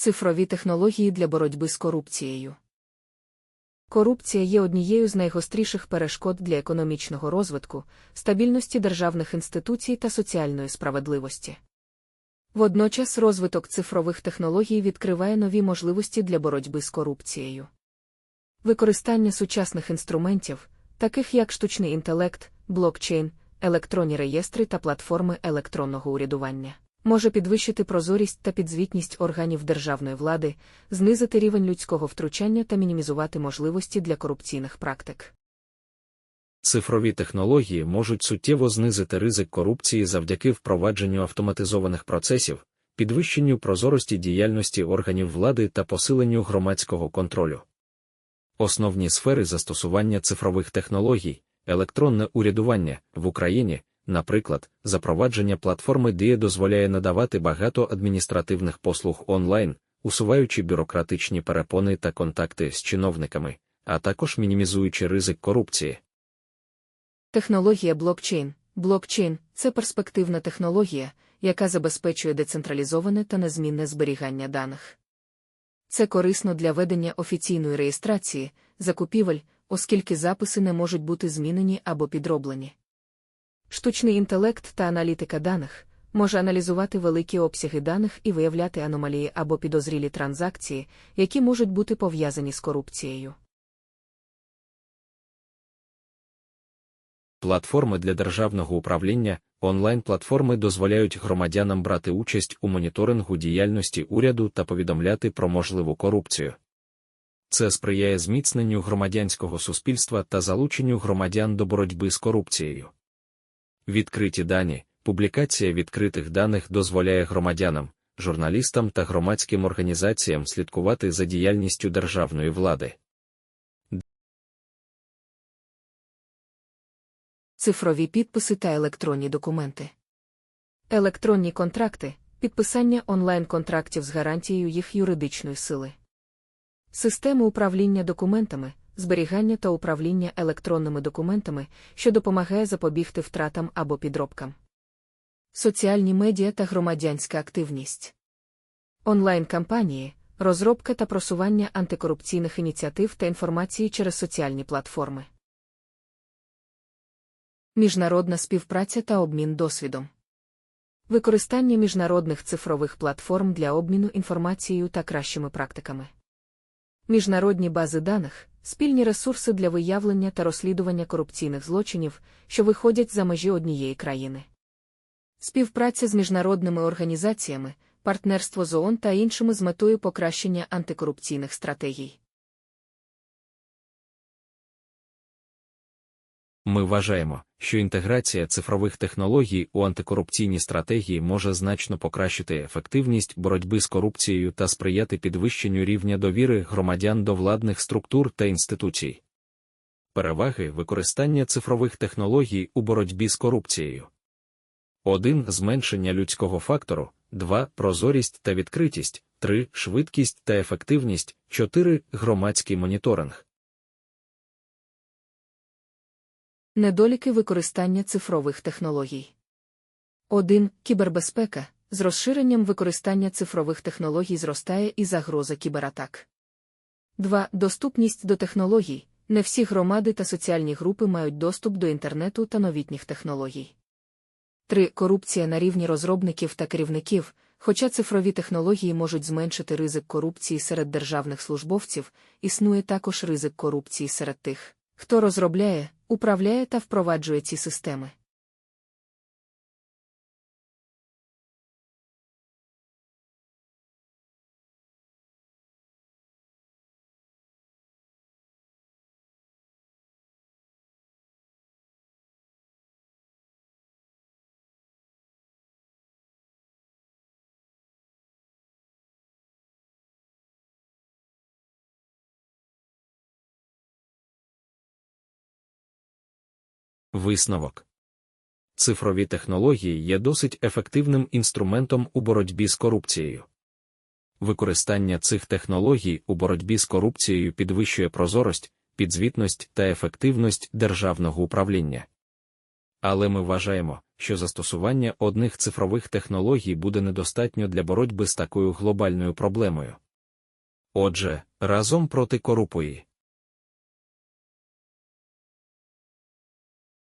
Цифрові технології для боротьби з корупцією. Корупція є однією з найгостріших перешкод для економічного розвитку, стабільності державних інституцій та соціальної справедливості. Водночас розвиток цифрових технологій відкриває нові можливості для боротьби з корупцією. Використання сучасних інструментів, таких як штучний інтелект, блокчейн, електронні реєстри та платформи електронного урядування може підвищити прозорість та підзвітність органів державної влади, знизити рівень людського втручання та мінімізувати можливості для корупційних практик. Цифрові технології можуть суттєво знизити ризик корупції завдяки впровадженню автоматизованих процесів, підвищенню прозорості діяльності органів влади та посиленню громадського контролю. Основні сфери застосування цифрових технологій, електронне урядування в Україні, Наприклад, запровадження платформи Дія дозволяє надавати багато адміністративних послуг онлайн, усуваючи бюрократичні перепони та контакти з чиновниками, а також мінімізуючи ризик корупції. Технологія блокчейн. Блокчейн це перспективна технологія, яка забезпечує децентралізоване та незмінне зберігання даних. Це корисно для ведення офіційної реєстрації, закупівель, оскільки записи не можуть бути змінені або підроблені. Штучний інтелект та аналітика даних може аналізувати великі обсяги даних і виявляти аномалії або підозрілі транзакції, які можуть бути пов'язані з корупцією. Платформи для державного управління онлайн-платформи дозволяють громадянам брати участь у моніторингу діяльності уряду та повідомляти про можливу корупцію. Це сприяє зміцненню громадянського суспільства та залученню громадян до боротьби з корупцією. Відкриті дані, публікація відкритих даних дозволяє громадянам, журналістам та громадським організаціям слідкувати за діяльністю державної влади. Цифрові підписи та електронні документи. Електронні контракти підписання онлайн-контрактів з гарантією їх юридичної сили. Системи управління документами зберігання та управління електронними документами, що допомагає запобігти втратам або підробкам. Соціальні медіа та громадянська активність. Онлайн-кампанії, розробка та просування антикорупційних ініціатив та інформації через соціальні платформи. Міжнародна співпраця та обмін досвідом. Використання міжнародних цифрових платформ для обміну інформацією та кращими практиками. Міжнародні бази даних, спільні ресурси для виявлення та розслідування корупційних злочинів, що виходять за межі однієї країни. Співпраця з міжнародними організаціями, партнерство з ООН та іншими з метою покращення антикорупційних стратегій. Ми вважаємо, що інтеграція цифрових технологій у антикорупційні стратегії може значно покращити ефективність боротьби з корупцією та сприяти підвищенню рівня довіри громадян до владних структур та інституцій. Переваги використання цифрових технологій у боротьбі з корупцією. 1. Зменшення людського фактору, 2. Прозорість та відкритість, 3. Швидкість та ефективність, 4. Громадський моніторинг. Недоліки використання цифрових технологій. 1. Кібербезпека. З розширенням використання цифрових технологій зростає і загроза кібератак. 2. Доступність до технологій. Не всі громади та соціальні групи мають доступ до інтернету та новітніх технологій. 3. Корупція на рівні розробників та керівників. Хоча цифрові технології можуть зменшити ризик корупції серед державних службовців, існує також ризик корупції серед тих, хто розробляє, управляє та впроваджує ці системи. Висновок цифрові технології є досить ефективним інструментом у боротьбі з корупцією. Використання цих технологій у боротьбі з корупцією підвищує прозорість, підзвітність та ефективність державного управління. Але ми вважаємо, що застосування одних цифрових технологій буде недостатньо для боротьби з такою глобальною проблемою. Отже, разом проти корупції.